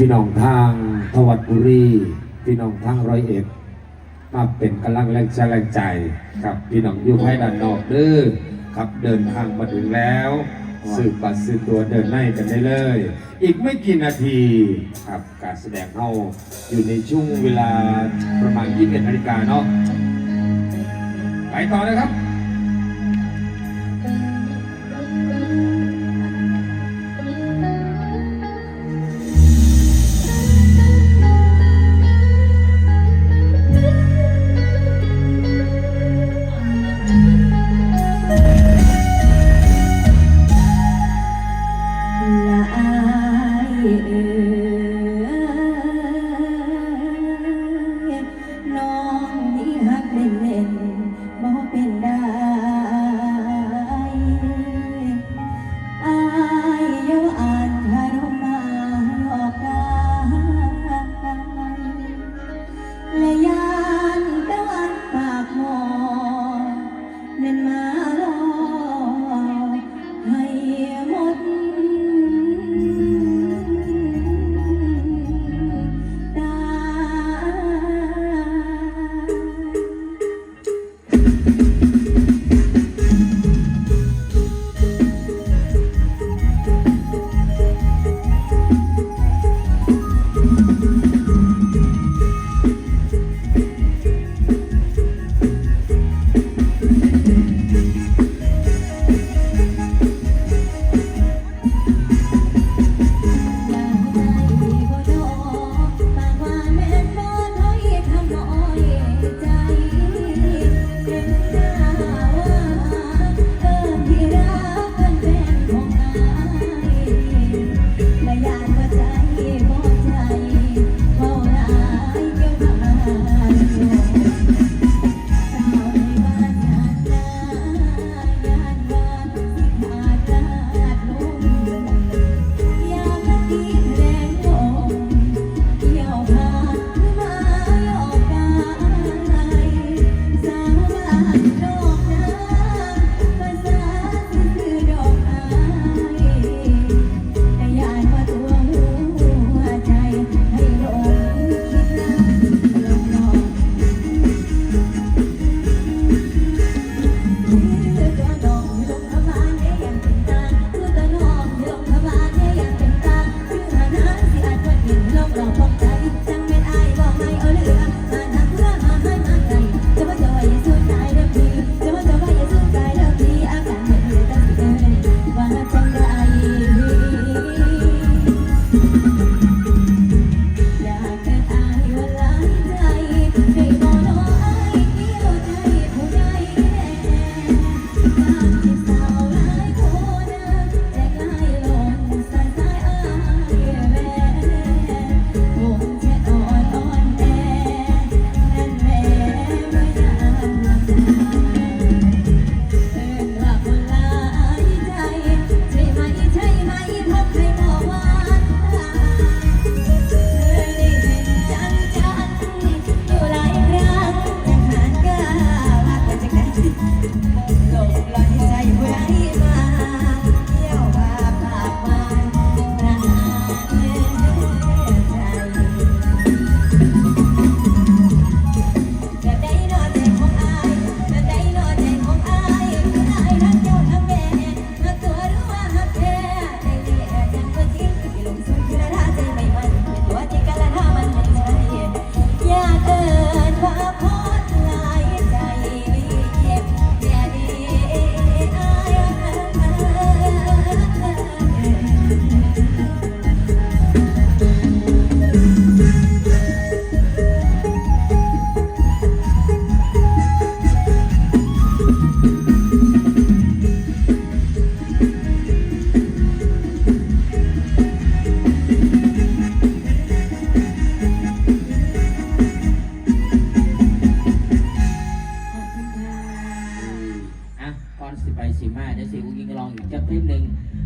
พี่น้องทางทวัดบุรี พี่น้องทางร้อยเอ็ดมาเป็นกำลังแรงใจแรงใจครับพี่น้องอยู่ภายด้านนอกเด้อครับเดินทางมาถึงแล้วสืบปัดสืบตัวเดินไล่กันได้เลย อีกไม่กี่นาทีครับการแสดงเข้าอยู่ในช่วงเวลาประมาณ21นาฬิกาเนาะไปต่อเลยครับ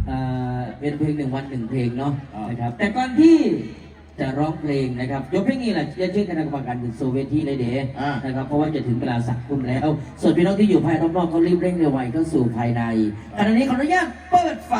เออเป็นเพลงหนึ่งวันหนึ่งเพลงเนาะนะครับแต่ก่อนที่ จะร้องเพลงนะครับยกเพลงนี้แหละจะชื่อคณะกรรมการถึงโซเวทีเลยเด๋อ่า นะครับเพราะว่าจะถึงเวลาสักคุมแล้ว ส่วนพี่น้องที่อยู่ภายรอบๆเขารีบเร่งเร็วไวเข้าสู่ภายในขณะนี้ขออนุญาตเปิดไฟ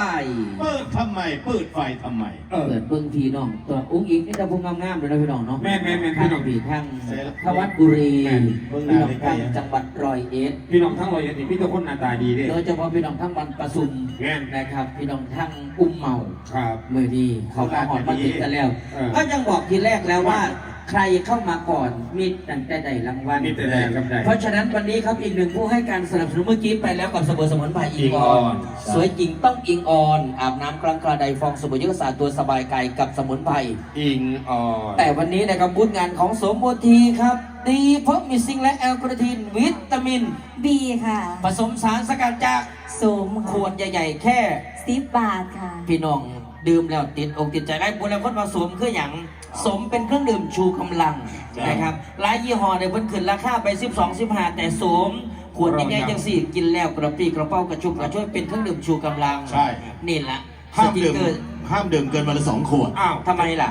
เปิดทำไม เปิดไฟทำไม เออ เปิดเบิ้งพี่น้องตัวอุ้งอิงนี่ตะพุงงามๆเลยนะพี่น้องเนาะแม่นแม่นแม่นทางผีทางเสร็จแล้วทวัดบุรีแม่นเบิ่งหพี่น้าน้องใกล้ทางๆจังหวัดร้อยเอ็ดพี่น้องทั้งร้อยเอ็ดนี่พี่ทุกคนหน้าตาดีเด้ โดยเฉพาะพี่น้องทั้งวันประสุมแม่น นะครับ พี่น้องทั้งอุ้มเมาครับ มือดีเขาก็หอดมาติดกันแล้วเออ ก็ยังบอกทีแรกแล้วว่า ใครเข้ามาก่อนมีตั้งแต่ใดรางวัลมีแต่ใดกับใดเพราะฉะนั้นวันนี้ครับอีกหนึ่งผู้ให้การสนับสนุนเมื่อกี้ไปแล้วกับสบู่สมุนไพรอิงออิงอออน น สวยจริงต้องอิงออน อาบน้ำกลางกระไดฟองสบู่ยุกษาตัวสบายกายกับสมุนไพร อิงออนแต่วันนี้นะครับบูธงานของสมบูรณ์ทีครับ ดีเพราะมีซิงค์และแอลกอทินวิตามิน บีค่ะผสมสารสกัดจากสมขวดใหญ่ ๆ แค่ สิบบาทค่ะ พี่น้อง ดื่มแล้วติดอกติดใจได้บุญแล้วคนผสมคืออย่างสมเป็นเครื่องดื่มชูกำลังนะครับหลายยี่ห้อเนี่ยเพิ่นขึ้นราคาไป 12 15แต่สมขวดใหญ่ๆจังสี่กินแล้วกระปรี้กระเป๋ากระชุบกระช่วยเป็นเครื่องดื่มชูกำลังใช่ นี่แหละสห้ามติ๊กดื่มเกอร์ห้ามดื่มเกินวันละสองขวด อ้าวทำไมล่ะ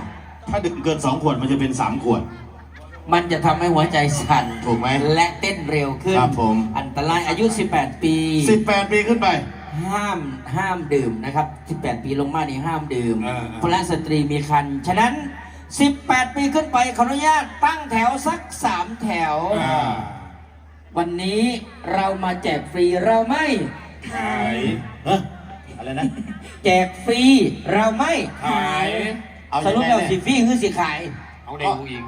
ถ้าดื่มเกินสองขวดมันจะเป็นสามขวด มันจะทำให้หัวใจสั่นถูกไหมและเต้นเร็วขึ้น ครับผม อันตรายอายุ 18 ปีสิบแปดปีขึ้นไป ห้ามห้ามดื่มนะครับ 18 ปีลงมานี่ห้ามดื่มเออพระสตรีมีคัน ฉะนั้น 18 ปีขึ้นไปขออนุญาตตั้งแถวสัก 3 แถว อ่าวันนี้เรามาแจกฟรีเราไม่ ขายเฮ้ยอะไรนะ แจกฟรีเราไม่ขายเอาสรุปแน่แล้วๆสิฟรีคือสิขาย เอาเด็กอิง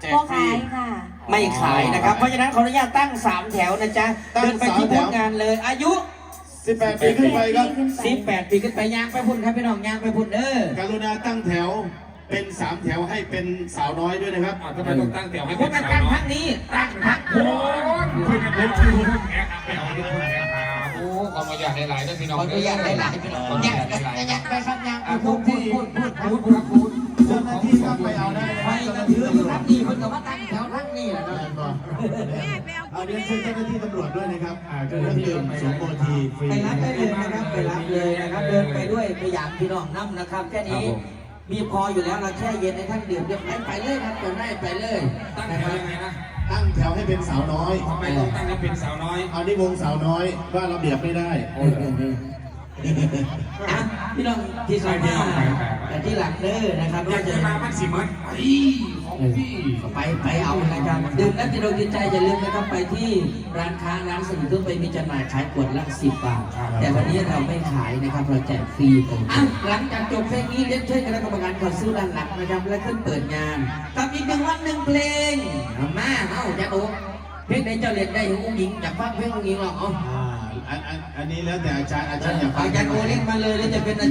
แจกก็ฟรี ขายค่ะ ไม่ขายนะครับ เพราะฉะนั้นขออนุญาตตั้ง 3 แถวนะจ๊ะตั้งเดินไปที่สามแถบูว ธงานเลย อายุ สิบแปดปีขึ้นไปครับ18ปีขึ้นไปย่างไปพุ่นครับพี่น้องย่างไปพุ่นเด้อ กรุณาตั้งแถวเป็นสามแถวให้เป็นสาวน้อยด้วยนะครับอ้าวทำไมต้องตั้งแถวให้พวกกันตั้งพักนี้ตั้งพักโคุยกันเล่นคือแอะไปเอาดิคุณแอะโอ้ขอมาอยากหลายๆนะพี่น้องขออนุญาตหลายๆพี่น้องขออนุย่างญาตหลายย่างไปครับย่างๆพูดพูดพูดพูดพูดพูดพูด เอาเรียนเชิญเจ้าหน้าที่ตำรวจด้วยนะครับอ่าเครื่องดื่มสมโอทีฟรีไปรับได้เลยนะครับไปรับเลยนะครับ เดินไปด้วยพยายามพี่น้องน้ำนะครับ แค่นี้มีพออยู่แล้วเราแช่เย็นในท่านดื่มเดี๋ยวไปไปเลยครับเดินได้ไปเลยตั้งนะแถควรับยังไงนะตั้งแถวให้เป็นสาวน้อยทำไมต้องตั้งให้เป็นสาวน้อย เอานี่วงสาวน้อยว่าระเบียบไม่ได้เออเออเอออะพี่น้องที่สองมาแต่ที่หลังเด้อนะครับอยากจะจะมามันสิมันไอ้ของพี่ไปไปเอานะครับดื่มแล้วติดอกติดใจอย่าลืมนะครับไปที่ร้านค้าร้านสนุกทั่วไปมีจำหน่ายขายขวดละสิบบาท แต่วันนี้เราไม่ขายนะครับเราแจกฟรีอะหลังจากจบเพลงนี้เล่นช่วยคณะกรรมการขอซื้อด้านหลังนะครับและขึ้นเปิดงานกับอีกหนึ่งวันหนึ่งเพลงเอามาเอาจะโอ้เพลงไหนเจ้าเล่นได้ของอุ้งหญิงอยากฟังเพลงอุ้งหญิงหรอกเอันอันอันนี้แล้วแต่อาจารย์อาจารย์อยากฟัอาจารย์โอเล่นมาเลยแล้วจะเป็นอาจารย์